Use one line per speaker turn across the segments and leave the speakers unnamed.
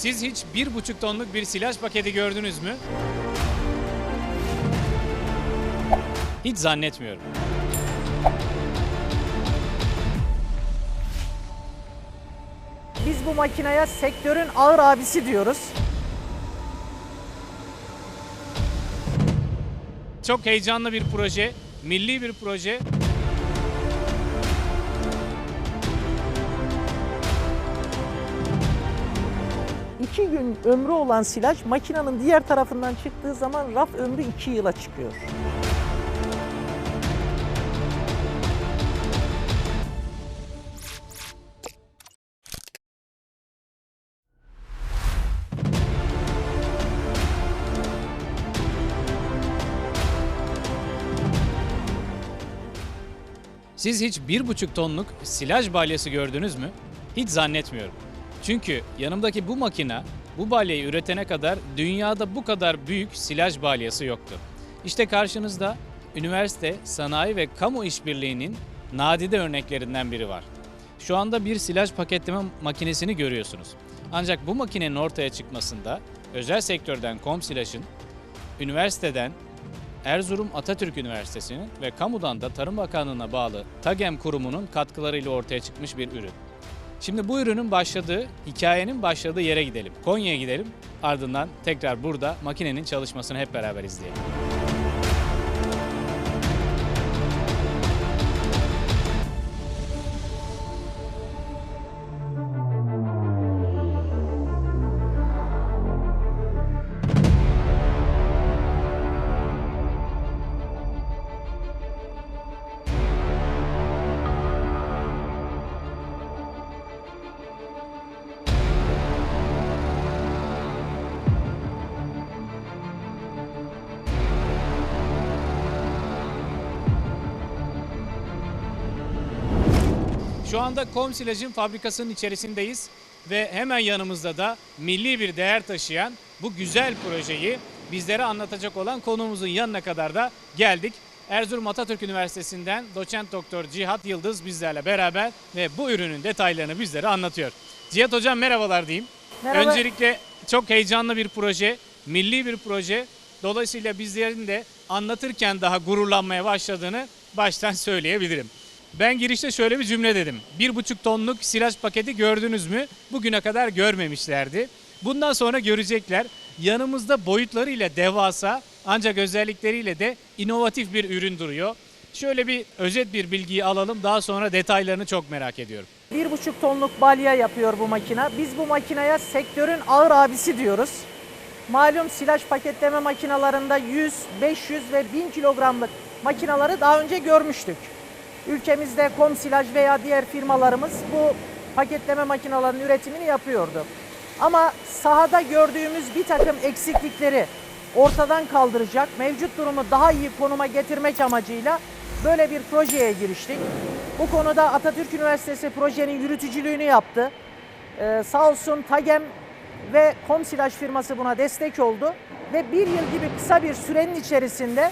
Siz hiç bir buçuk tonluk bir silaj paketi gördünüz mü? Hiç zannetmiyorum.
Biz bu makineye sektörün ağır abisi diyoruz.
Çok heyecanlı bir proje, milli bir proje.
İki gün ömrü olan silaj makinenin diğer tarafından çıktığı zaman raf ömrü iki yıla çıkıyor.
Siz hiç bir buçuk tonluk silaj balyası gördünüz mü? Hiç zannetmiyorum. Çünkü yanımdaki bu makina bu balyayı üretene kadar dünyada bu kadar büyük silaj balyası yoktu. İşte karşınızda üniversite, sanayi ve kamu işbirliğinin nadide örneklerinden biri var. Şu anda bir silaj paketleme makinesini görüyorsunuz. Ancak bu makinenin ortaya çıkmasında özel sektörden Komsilaj'ın, üniversiteden Erzurum Atatürk Üniversitesi'nin ve kamudan da Tarım Bakanlığı'na bağlı TAGEM kurumunun katkılarıyla ortaya çıkmış bir ürün. Şimdi bu ürünün başladığı, hikayenin başladığı yere gidelim. Konya'ya gidelim. Ardından tekrar burada makinenin çalışmasını hep beraber izleyelim. Şu anda Komsilaj'ın fabrikasının içerisindeyiz ve hemen yanımızda da milli bir değer taşıyan bu güzel projeyi bizlere anlatacak olan konuğumuzun yanına kadar da geldik. Erzurum Atatürk Üniversitesi'nden doçent doktor Cihat Yıldız bizlerle beraber ve bu ürünün detaylarını bizlere anlatıyor. Cihat Hocam merhabalar diyeyim.
Merhaba.
Öncelikle çok heyecanlı bir proje, milli bir proje. Dolayısıyla bizlerin de anlatırken daha gururlanmaya başladığını baştan söyleyebilirim. Ben girişte şöyle bir cümle dedim. Bir buçuk tonluk silaj paketi gördünüz mü? Bugüne kadar görmemişlerdi. Bundan sonra görecekler. Yanımızda boyutlarıyla devasa ancak özellikleriyle de inovatif bir ürün duruyor. Şöyle bir özet bir bilgiyi alalım. Daha sonra detaylarını çok merak ediyorum.
Bir buçuk tonluk balya yapıyor bu makine. Biz bu makineye sektörün ağır abisi diyoruz. Malum silaj paketleme makinalarında 100, 500 ve 1000 kilogramlık makinaları daha önce görmüştük. Ülkemizde Komsilaj veya diğer firmalarımız bu paketleme makinalarının üretimini yapıyordu. Ama sahada gördüğümüz bir takım eksiklikleri ortadan kaldıracak, mevcut durumu daha iyi konuma getirmek amacıyla böyle bir projeye giriştik. Bu konuda Atatürk Üniversitesi projenin yürütücülüğünü yaptı. Ee, sağ olsun TAGEM ve Komsilaj firması buna destek oldu. Ve bir yıl gibi kısa bir sürenin içerisinde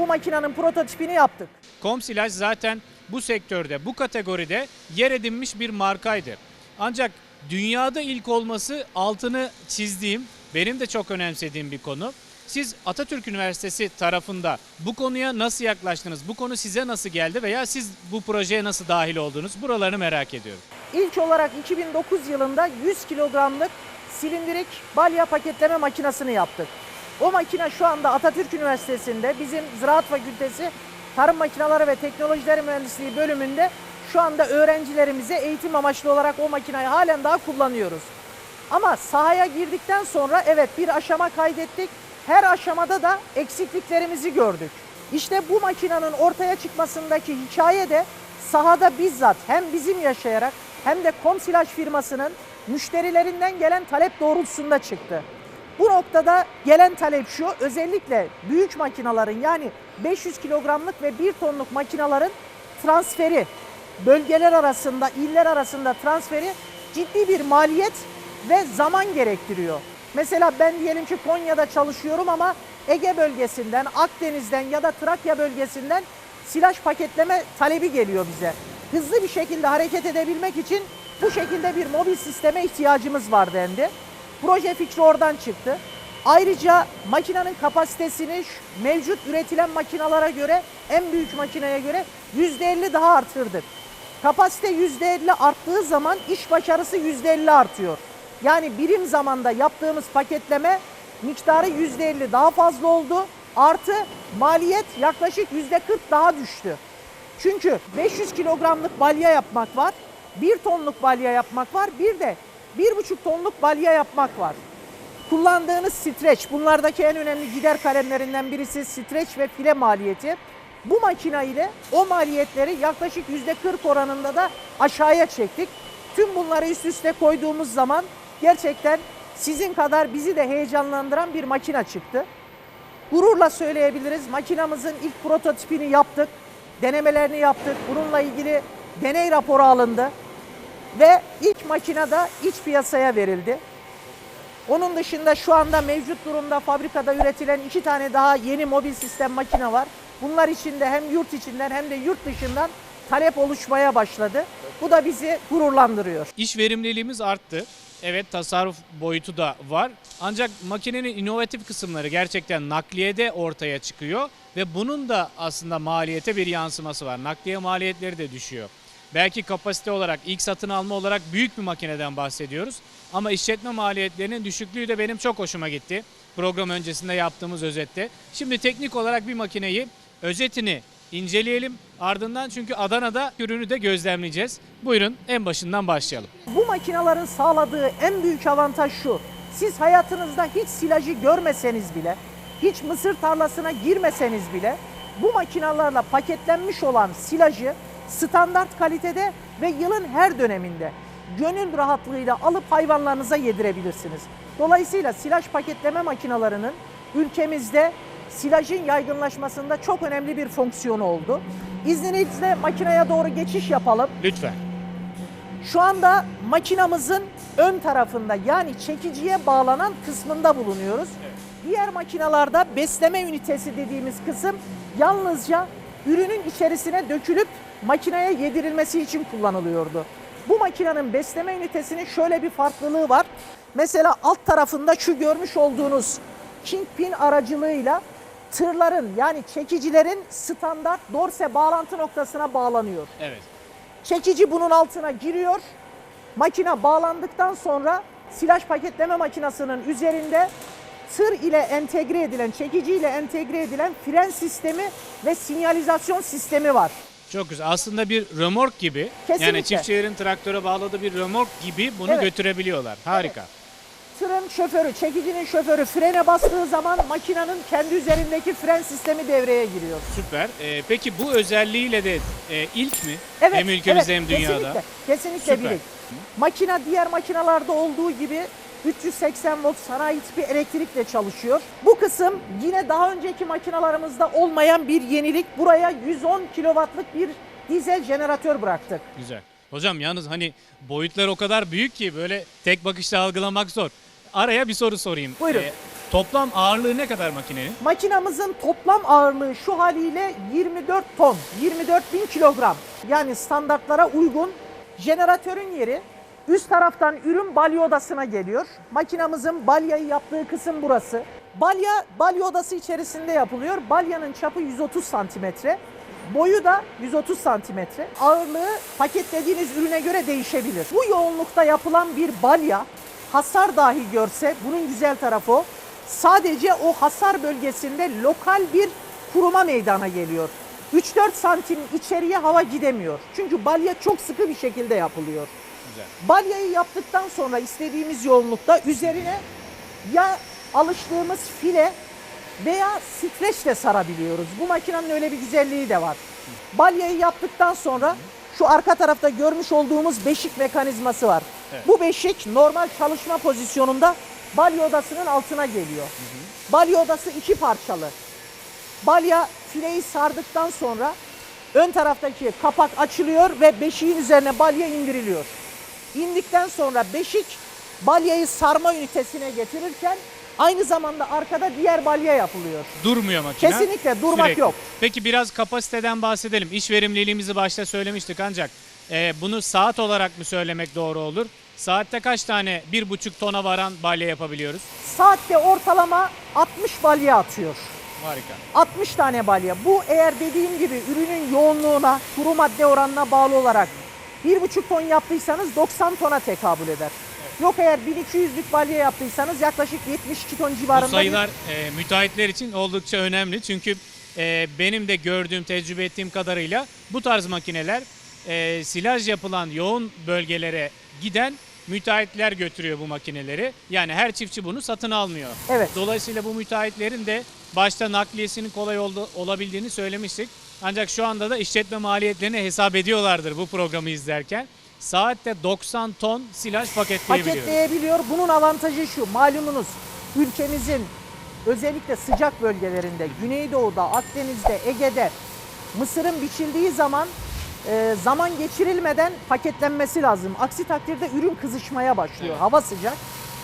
bu makinenin prototipini yaptık.
Komsilaj zaten bu sektörde, bu kategoride yer edinmiş bir markaydı. Ancak dünyada ilk olması altını çizdiğim, benim de çok önemsediğim bir konu. Siz Atatürk Üniversitesi tarafında bu konuya nasıl yaklaştınız? Bu konu size nasıl geldi veya siz bu projeye nasıl dahil oldunuz? Buralarını merak ediyorum.
İlk olarak 2009 yılında 100 kilogramlık silindirik balya paketleme makinesini yaptık. O makine şu anda Atatürk Üniversitesi'nde bizim Ziraat Fakültesi Tarım Makineleri ve Teknolojileri Mühendisliği bölümünde şu anda öğrencilerimize eğitim amaçlı olarak o makineyi halen daha kullanıyoruz. Ama sahaya girdikten sonra evet bir aşama kaydettik. Her aşamada da eksikliklerimizi gördük. İşte bu makinenin ortaya çıkmasındaki hikaye de sahada bizzat hem bizim yaşayarak hem de Komsilaj firmasının müşterilerinden gelen talep doğrultusunda çıktı. Bu noktada gelen talep şu, özellikle büyük makinaların yani 500 kilogramlık ve 1 tonluk makinaların transferi, bölgeler arasında, iller arasında transferi ciddi bir maliyet ve zaman gerektiriyor. Mesela ben diyelim ki Konya'da çalışıyorum ama Ege bölgesinden, Akdeniz'den ya da Trakya bölgesinden silaj paketleme talebi geliyor bize. Hızlı bir şekilde hareket edebilmek için bu şekilde bir mobil sisteme ihtiyacımız var dendi. Proje fikri oradan çıktı. Ayrıca makinenin kapasitesini mevcut üretilen makinalara göre en büyük makineye göre %50 daha artırdık. Kapasite %50 arttığı zaman iş başarısı %50 artıyor. Yani birim zamanda yaptığımız paketleme miktarı %50 daha fazla oldu. Artı maliyet yaklaşık %40 daha düştü. Çünkü 500 kilogramlık balya yapmak var, 1 tonluk balya yapmak var, bir de 1,5 tonluk balya yapmak var. Kullandığınız streç, bunlardaki en önemli gider kalemlerinden birisi streç ve file maliyeti. Bu makine ile o maliyetleri yaklaşık %40 oranında da aşağıya çektik. Tüm bunları üst üste koyduğumuz zaman gerçekten sizin kadar bizi de heyecanlandıran bir makine çıktı. Gururla söyleyebiliriz. Makinamızın ilk prototipini yaptık. Denemelerini yaptık. Bununla ilgili deney raporu alındı. Ve ilk makine de iç piyasaya verildi. Onun dışında şu anda mevcut durumda fabrikada üretilen iki tane daha yeni mobil sistem makine var. Bunlar için de hem yurt içinden hem de yurt dışından talep oluşmaya başladı. Bu da bizi gururlandırıyor.
İş verimliliğimiz arttı. Evet tasarruf boyutu da var. Ancak makinenin inovatif kısımları gerçekten nakliyede ortaya çıkıyor ve bunun da aslında maliyete bir yansıması var. Nakliye maliyetleri de düşüyor. Belki kapasite olarak ilk satın alma olarak büyük bir makineden bahsediyoruz. Ama işletme maliyetlerinin düşüklüğü de benim çok hoşuma gitti. Program öncesinde yaptığımız özette. Şimdi teknik olarak bir makineyi özetini inceleyelim. Ardından çünkü Adana'da ürünü de gözlemleyeceğiz. Buyurun en başından başlayalım.
Bu makinelerin sağladığı en büyük avantaj şu. Siz hayatınızda hiç silajı görmeseniz bile, hiç mısır tarlasına girmeseniz bile bu makinalarla paketlenmiş olan silajı standart kalitede ve yılın her döneminde gönül rahatlığıyla alıp hayvanlarınıza yedirebilirsiniz. Dolayısıyla silaj paketleme makinalarının ülkemizde silajın yaygınlaşmasında çok önemli bir fonksiyonu oldu. İzninizle makineye doğru geçiş yapalım.
Lütfen.
Şu anda makinamızın ön tarafında yani çekiciye bağlanan kısmında bulunuyoruz. Diğer makinalarda besleme ünitesi dediğimiz kısım yalnızca ürünün içerisine dökülüp makineye yedirilmesi için kullanılıyordu. Bu makinenin besleme ünitesinin şöyle bir farklılığı var. Mesela alt tarafında şu görmüş olduğunuz Kingpin aracılığıyla tırların yani çekicilerin standart dorse bağlantı noktasına bağlanıyor.
Evet.
Çekici bunun altına giriyor. Makine bağlandıktan sonra silaj paketleme makinesinin üzerinde tır ile entegre edilen, çekici ile entegre edilen fren sistemi ve sinyalizasyon sistemi var.
Çok güzel. Aslında bir römork gibi.
Kesinlikle.
Yani çiftçilerin traktöre bağladığı bir römork gibi bunu
Evet.
götürebiliyorlar. Harika.
Tırın şoförü, çekicinin şoförü frene bastığı zaman makinenin kendi üzerindeki fren sistemi devreye giriyor.
Süper. Ee, peki bu özelliğiyle de e, ilk mi?
Evet,
hem ülkemizde
evet,
hem dünyada.
Kesinlikle, kesinlikle
Süper.
birik. Makine diğer makinalarda olduğu gibi 380 volt sanayi tipi elektrikle çalışıyor. Bu kısım yine daha önceki makinalarımızda olmayan bir yenilik. Buraya 110 kilowattlık bir dizel jeneratör bıraktık.
Güzel. Hocam yalnız hani boyutlar o kadar büyük ki böyle tek bakışta algılamak zor. Araya bir soru sorayım. Ee,
Buyurun.
toplam ağırlığı ne kadar makinenin?
Makinamızın toplam ağırlığı şu haliyle 24 ton, 24 bin kilogram. Yani standartlara uygun. Jeneratörün yeri üst taraftan ürün balya odasına geliyor. Makinamızın balyayı yaptığı kısım burası. Balya, balya odası içerisinde yapılıyor. Balyanın çapı 130 santimetre. Boyu da 130 santimetre. Ağırlığı paketlediğiniz ürüne göre değişebilir. Bu yoğunlukta yapılan bir balya hasar dahi görse bunun güzel tarafı o. Sadece o hasar bölgesinde lokal bir kuruma meydana geliyor. 3-4 santim içeriye hava gidemiyor. Çünkü balya çok sıkı bir şekilde yapılıyor.
Güzel.
Balyayı yaptıktan sonra istediğimiz yoğunlukta üzerine ya alıştığımız file veya streçle sarabiliyoruz. Bu makinenin öyle bir güzelliği de var. Balyayı yaptıktan sonra şu arka tarafta görmüş olduğumuz beşik mekanizması var.
Evet.
Bu beşik normal çalışma pozisyonunda balya odasının altına geliyor. Balya odası iki parçalı. Balya fileyi sardıktan sonra ön taraftaki kapak açılıyor ve beşiğin üzerine balya indiriliyor. İndikten sonra beşik balyayı sarma ünitesine getirirken aynı zamanda arkada diğer balya yapılıyor.
Durmuyor makine.
Kesinlikle durmak
Sürekli.
yok.
Peki biraz kapasiteden bahsedelim. İş verimliliğimizi başta söylemiştik ancak e, bunu saat olarak mı söylemek doğru olur? Saatte kaç tane 1,5 tona varan balya yapabiliyoruz?
Saatte ortalama 60 balya atıyor.
Harika.
60 tane balya. Bu eğer dediğim gibi ürünün yoğunluğuna, kuru madde oranına bağlı olarak 1,5 ton yaptıysanız 90 tona tekabül eder. Yok eğer 1200'lük balya yaptıysanız yaklaşık 72 ton civarında.
Bu
bir-
sayılar e, müteahhitler için oldukça önemli. Çünkü e, benim de gördüğüm, tecrübe ettiğim kadarıyla bu tarz makineler e, silaj yapılan yoğun bölgelere giden müteahhitler götürüyor bu makineleri. Yani her çiftçi bunu satın almıyor.
Evet.
Dolayısıyla bu müteahhitlerin de başta nakliyesinin kolay oldu, olabildiğini söylemiştik. Ancak şu anda da işletme maliyetlerini hesap ediyorlardır bu programı izlerken. Saatte 90 ton silaj paketleyebiliyoruz.
paketleyebiliyor. Bunun avantajı şu. Malumunuz ülkemizin özellikle sıcak bölgelerinde, Güneydoğu'da, Akdeniz'de, Ege'de mısırın biçildiği zaman e, zaman geçirilmeden paketlenmesi lazım. Aksi takdirde ürün kızışmaya başlıyor.
Evet.
Hava sıcak.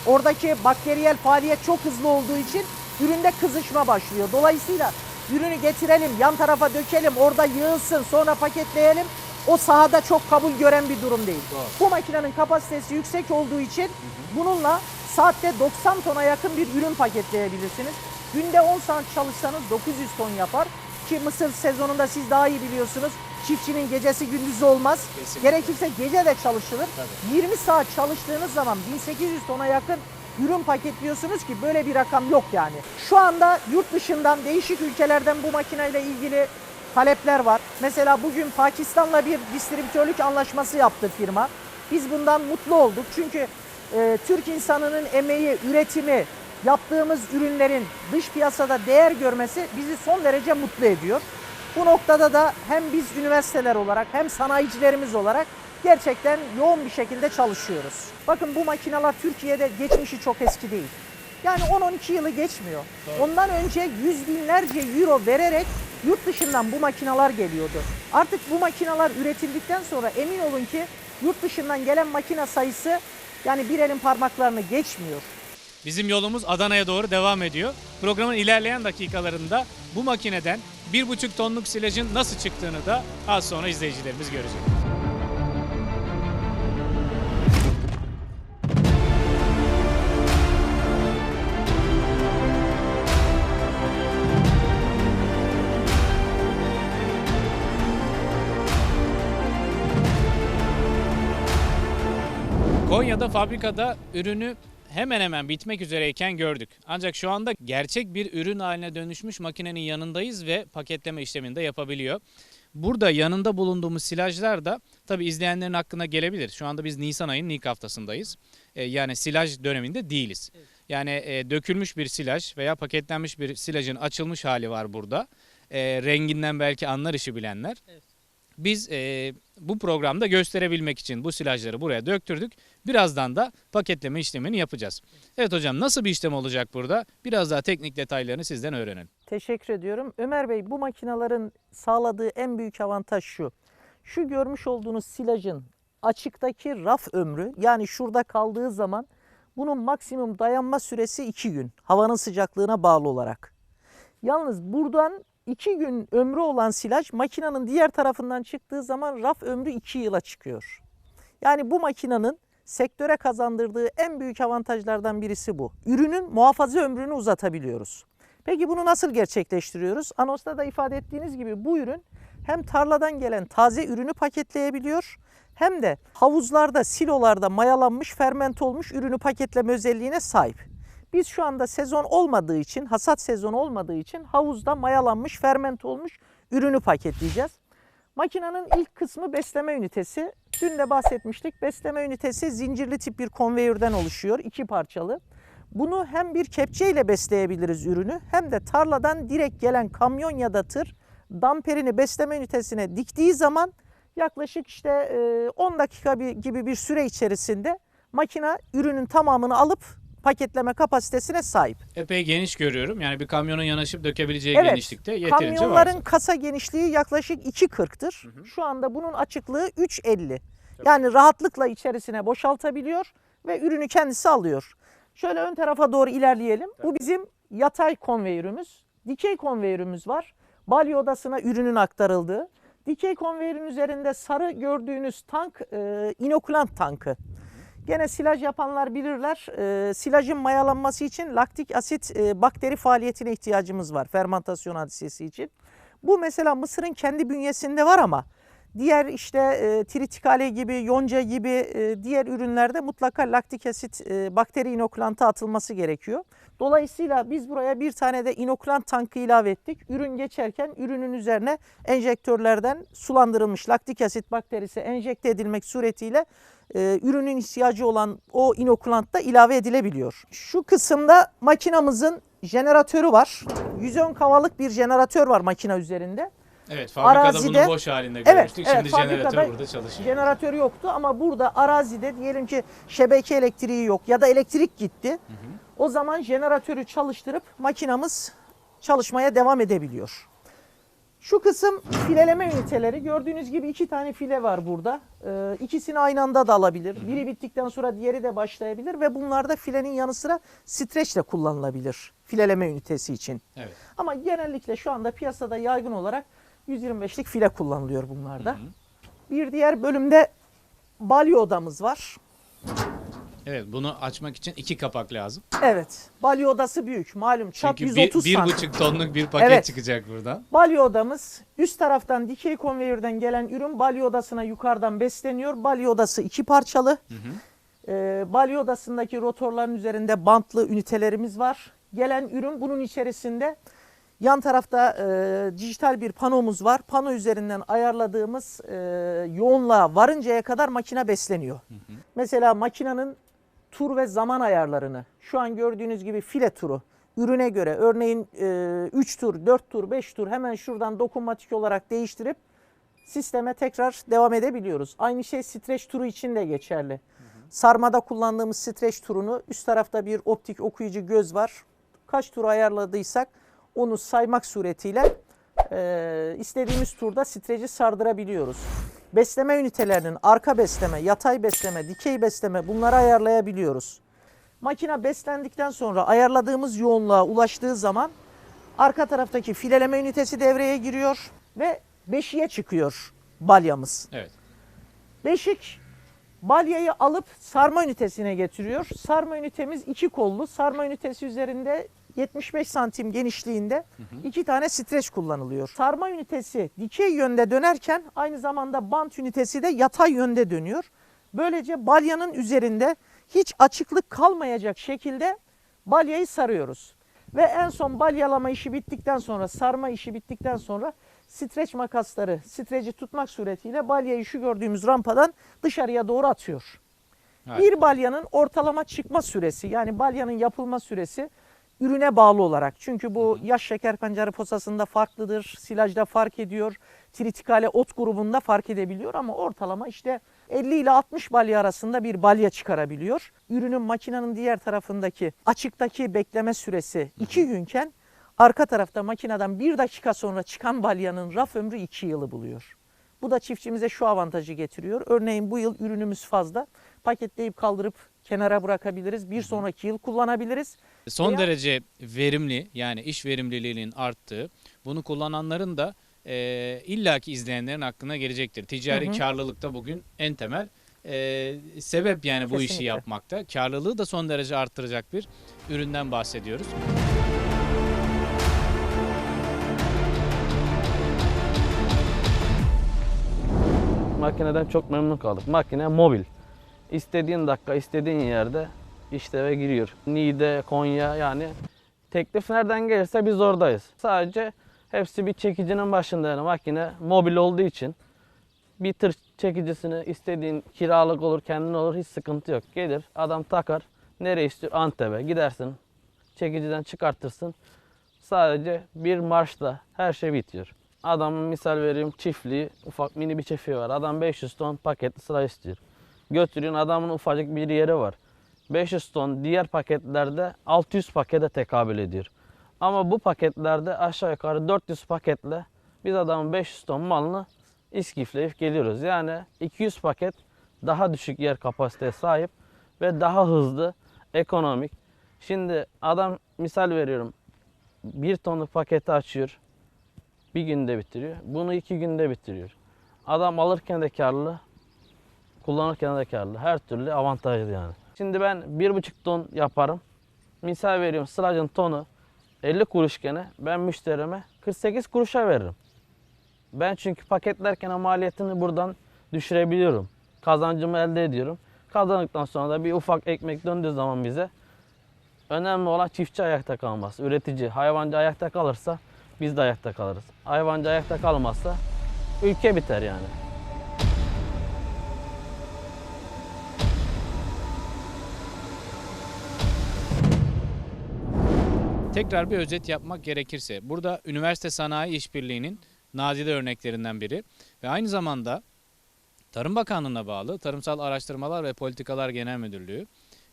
Oradaki bakteriyel faaliyet çok hızlı olduğu için üründe kızışma başlıyor. Dolayısıyla ürünü getirelim, yan tarafa dökelim, orada yığılsın, sonra paketleyelim. O sahada çok kabul gören bir durum değil.
Doğru.
Bu makinenin kapasitesi yüksek olduğu için bununla saatte 90 tona yakın bir ürün paketleyebilirsiniz. Günde 10 saat çalışsanız 900 ton yapar. Ki mısır sezonunda siz daha iyi biliyorsunuz. Çiftçinin gecesi gündüzü olmaz.
Kesinlikle.
Gerekirse gece de çalışılır.
Tabii.
20 saat çalıştığınız zaman 1800 tona yakın ürün paketliyorsunuz ki böyle bir rakam yok yani. Şu anda yurt dışından değişik ülkelerden bu makineyle ilgili talepler var. Mesela bugün Pakistan'la bir distribütörlük anlaşması yaptı firma. Biz bundan mutlu olduk. Çünkü e, Türk insanının emeği, üretimi, yaptığımız ürünlerin dış piyasada değer görmesi bizi son derece mutlu ediyor. Bu noktada da hem biz üniversiteler olarak hem sanayicilerimiz olarak gerçekten yoğun bir şekilde çalışıyoruz. Bakın bu makineler Türkiye'de geçmişi çok eski değil. Yani 10-12 yılı geçmiyor. Ondan önce yüz binlerce euro vererek yurt dışından bu makineler geliyordu. Artık bu makineler üretildikten sonra emin olun ki yurt dışından gelen makine sayısı yani bir elin parmaklarını geçmiyor.
Bizim yolumuz Adana'ya doğru devam ediyor. Programın ilerleyen dakikalarında bu makineden 1,5 tonluk silajın nasıl çıktığını da az sonra izleyicilerimiz görecek. Konya'da fabrikada ürünü hemen hemen bitmek üzereyken gördük. Ancak şu anda gerçek bir ürün haline dönüşmüş makinenin yanındayız ve paketleme işlemini de yapabiliyor. Burada yanında bulunduğumuz silajlar da tabi izleyenlerin hakkına gelebilir. Şu anda biz Nisan ayının ilk haftasındayız. Ee, yani silaj döneminde değiliz. Yani e, dökülmüş bir silaj veya paketlenmiş bir silajın açılmış hali var burada. E, renginden belki anlar işi bilenler. Biz e, bu programda gösterebilmek için bu silajları buraya döktürdük. Birazdan da paketleme işlemini yapacağız. Evet hocam nasıl bir işlem olacak burada? Biraz daha teknik detaylarını sizden öğrenelim.
Teşekkür ediyorum. Ömer Bey bu makinelerin sağladığı en büyük avantaj şu. Şu görmüş olduğunuz silajın açıktaki raf ömrü yani şurada kaldığı zaman bunun maksimum dayanma süresi 2 gün havanın sıcaklığına bağlı olarak. Yalnız buradan 2 gün ömrü olan silaj makinenin diğer tarafından çıktığı zaman raf ömrü 2 yıla çıkıyor. Yani bu makinenin sektöre kazandırdığı en büyük avantajlardan birisi bu. Ürünün muhafaza ömrünü uzatabiliyoruz. Peki bunu nasıl gerçekleştiriyoruz? Anos'ta da ifade ettiğiniz gibi bu ürün hem tarladan gelen taze ürünü paketleyebiliyor hem de havuzlarda, silolarda mayalanmış, fermente olmuş ürünü paketleme özelliğine sahip. Biz şu anda sezon olmadığı için, hasat sezonu olmadığı için havuzda mayalanmış, fermente olmuş ürünü paketleyeceğiz. Makinenin ilk kısmı besleme ünitesi. Dün de bahsetmiştik. Besleme ünitesi zincirli tip bir konveyörden oluşuyor. iki parçalı. Bunu hem bir kepçeyle besleyebiliriz ürünü hem de tarladan direkt gelen kamyon ya da tır damperini besleme ünitesine diktiği zaman yaklaşık işte e, 10 dakika bir- gibi bir süre içerisinde makine ürünün tamamını alıp paketleme kapasitesine sahip.
Epey geniş görüyorum. Yani bir kamyonun yanaşıp dökebileceği
Evet,
genişlikte yeterince
Kamyonların
var.
kasa genişliği yaklaşık 2.40'tır. Şu anda bunun açıklığı 3.50. Yani rahatlıkla içerisine boşaltabiliyor ve ürünü kendisi alıyor. Şöyle ön tarafa doğru ilerleyelim. Bu bizim yatay konveyörümüz. Dikey konveyörümüz var. Balyo odasına ürünün aktarıldığı. Dikey konveyörün üzerinde sarı gördüğünüz tank e, inokulant tankı. Gene silaj yapanlar bilirler. E, silajın mayalanması için laktik asit e, bakteri faaliyetine ihtiyacımız var fermentasyon hadisesi için. Bu mesela mısırın kendi bünyesinde var ama diğer işte e, tritikale gibi, yonca gibi e, diğer ürünlerde mutlaka laktik asit e, bakteri inokulantı atılması gerekiyor. Dolayısıyla biz buraya bir tane de inokulant tankı ilave ettik. Ürün geçerken ürünün üzerine enjektörlerden sulandırılmış laktik asit bakterisi enjekte edilmek suretiyle e, ürünün ihtiyacı olan o inokulant da ilave edilebiliyor. Şu kısımda makinamızın jeneratörü var. 110 kavalık bir jeneratör var makine üzerinde.
Evet fabrikada
Arazide-
bunu boş halinde
Evet,
görmüştük.
evet,
Şimdi jeneratör
fabrikada
burada çalışıyor.
Jeneratör yoktu ama burada arazide diyelim ki şebeke elektriği yok ya da elektrik gitti. O zaman jeneratörü çalıştırıp makinamız çalışmaya devam edebiliyor. Şu kısım fileleme üniteleri. Gördüğünüz gibi iki tane file var burada. Ee, ikisini aynı anda da alabilir. Biri bittikten sonra diğeri de başlayabilir ve bunlarda filenin yanı sıra streç de kullanılabilir fileleme ünitesi için.
Evet.
Ama genellikle şu anda piyasada yaygın olarak 125'lik file kullanılıyor bunlarda. Bir diğer bölümde balyo odamız var.
Evet bunu açmak için iki kapak lazım.
Evet. Balyo odası büyük. Malum çap
Çünkü bir,
130
bir
santim.
buçuk tonluk bir paket
Evet.
çıkacak buradan.
Balyo odamız üst taraftan dikey konveyörden gelen ürün balyo odasına yukarıdan besleniyor. Balyo odası iki parçalı. Ee, balyo odasındaki rotorların üzerinde bantlı ünitelerimiz var. Gelen ürün bunun içerisinde yan tarafta e, dijital bir panomuz var. Pano üzerinden ayarladığımız e, yoğunluğa varıncaya kadar makine besleniyor. Mesela makinenin tur ve zaman ayarlarını şu an gördüğünüz gibi file turu ürüne göre örneğin 3 tur, 4 tur, 5 tur hemen şuradan dokunmatik olarak değiştirip sisteme tekrar devam edebiliyoruz. Aynı şey streç turu için de geçerli. Sarmada kullandığımız streç turunu üst tarafta bir optik okuyucu göz var. Kaç tur ayarladıysak onu saymak suretiyle e, istediğimiz turda streci sardırabiliyoruz. Besleme ünitelerinin arka besleme, yatay besleme, dikey besleme bunları ayarlayabiliyoruz. Makine beslendikten sonra ayarladığımız yoğunluğa ulaştığı zaman arka taraftaki fileleme ünitesi devreye giriyor ve beşiğe çıkıyor balyamız.
Evet.
Beşik balyayı alıp sarma ünitesine getiriyor. Sarma ünitemiz iki kollu. Sarma ünitesi üzerinde 75 santim genişliğinde iki tane streç kullanılıyor. Sarma ünitesi dikey yönde dönerken aynı zamanda bant ünitesi de yatay yönde dönüyor. Böylece balyanın üzerinde hiç açıklık kalmayacak şekilde balyayı sarıyoruz. Ve en son balyalama işi bittikten sonra, sarma işi bittikten sonra streç makasları streci tutmak suretiyle balyayı şu gördüğümüz rampadan dışarıya doğru atıyor.
Harika.
Bir balyanın ortalama çıkma süresi yani balyanın yapılma süresi ürüne bağlı olarak. Çünkü bu yaş şeker pancarı posasında farklıdır, silajda fark ediyor, tritikale ot grubunda fark edebiliyor ama ortalama işte 50 ile 60 balya arasında bir balya çıkarabiliyor. Ürünün makinenin diğer tarafındaki açıktaki bekleme süresi 2 günken arka tarafta makineden 1 dakika sonra çıkan balyanın raf ömrü 2 yılı buluyor. Bu da çiftçimize şu avantajı getiriyor. Örneğin bu yıl ürünümüz fazla. Paketleyip kaldırıp kenara bırakabiliriz. Bir sonraki yıl kullanabiliriz.
Son
Veya-
derece verimli yani iş verimliliğinin arttığı, bunu kullananların da e, illaki izleyenlerin aklına gelecektir. Ticari
Hı hı.
karlılıkta bugün en temel e, sebep yani bu işi
Kesinlikle.
yapmakta. Karlılığı da son derece arttıracak bir üründen bahsediyoruz.
Makineden çok memnun kaldık. Makine mobil. İstediğin dakika, istediğin yerde işleve giriyor. Niğde, Konya yani teklif nereden gelirse biz oradayız. Sadece hepsi bir çekicinin başında yani makine mobil olduğu için bir tır çekicisini istediğin kiralık olur, kendin olur hiç sıkıntı yok. Gelir adam takar. Nereye istiyor? Antep'e gidersin. Çekiciden çıkartırsın. Sadece bir marşla her şey bitiyor. Adamın misal vereyim çiftliği, ufak mini bir çiftliği var. Adam 500 ton paketli sıra istiyor. Götürüyorsun adamın ufacık bir yeri var. 500 ton diğer paketlerde 600 pakete tekabül ediyor. Ama bu paketlerde aşağı yukarı 400 paketle biz adamın 500 ton malını iskifleyip geliyoruz. Yani 200 paket daha düşük yer kapasiteye sahip ve daha hızlı, ekonomik. Şimdi adam misal veriyorum bir tonluk paketi açıyor. Bir günde bitiriyor. Bunu iki günde bitiriyor. Adam alırken de karlı, kullanırken de karlı. Her türlü avantajlı yani. Şimdi ben 1,5 ton yaparım. Misal veriyorum sılacın tonu 50 kuruş gene ben müşterime 48 kuruşa veririm. Ben çünkü paketlerken maliyetini buradan düşürebiliyorum. Kazancımı elde ediyorum. Kazandıktan sonra da bir ufak ekmek döndüğü zaman bize önemli olan çiftçi ayakta kalması. Üretici, hayvancı ayakta kalırsa biz de ayakta kalırız. Hayvancı ayakta kalmazsa ülke biter yani.
Tekrar bir özet yapmak gerekirse burada üniversite sanayi işbirliğinin nadide örneklerinden biri ve aynı zamanda Tarım Bakanlığı'na bağlı Tarımsal Araştırmalar ve Politikalar Genel Müdürlüğü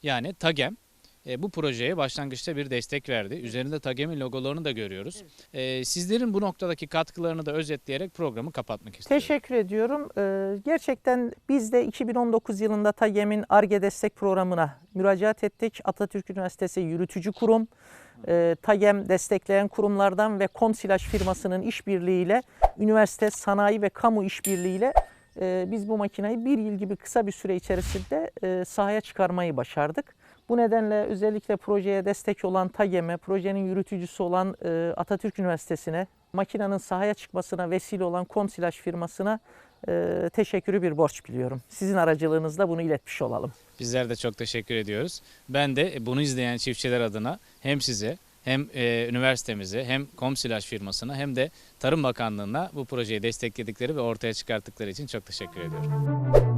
yani TAGEM e, bu projeye başlangıçta bir destek verdi. Üzerinde TAGEM'in logolarını da görüyoruz. E, sizlerin bu noktadaki katkılarını da özetleyerek programı kapatmak istiyorum.
Teşekkür ediyorum. Ee, gerçekten biz de 2019 yılında TAGEM'in ARGE destek programına müracaat ettik. Atatürk Üniversitesi Yürütücü Kurum, e, TAGEM destekleyen kurumlardan ve Konsilaj firmasının işbirliğiyle üniversite, sanayi ve kamu işbirliğiyle e, biz bu makineyi bir yıl gibi kısa bir süre içerisinde e, sahaya çıkarmayı başardık. Bu nedenle özellikle projeye destek olan TAGEM'e, projenin yürütücüsü olan e, Atatürk Üniversitesi'ne, makinenin sahaya çıkmasına vesile olan Konsilaj firmasına e, teşekkürü bir borç biliyorum. Sizin aracılığınızla bunu iletmiş olalım.
Bizler de çok teşekkür ediyoruz. Ben de bunu izleyen çiftçiler adına hem size hem e, üniversitemize hem Komsilaj firmasına hem de Tarım Bakanlığı'na bu projeyi destekledikleri ve ortaya çıkarttıkları için çok teşekkür ediyorum.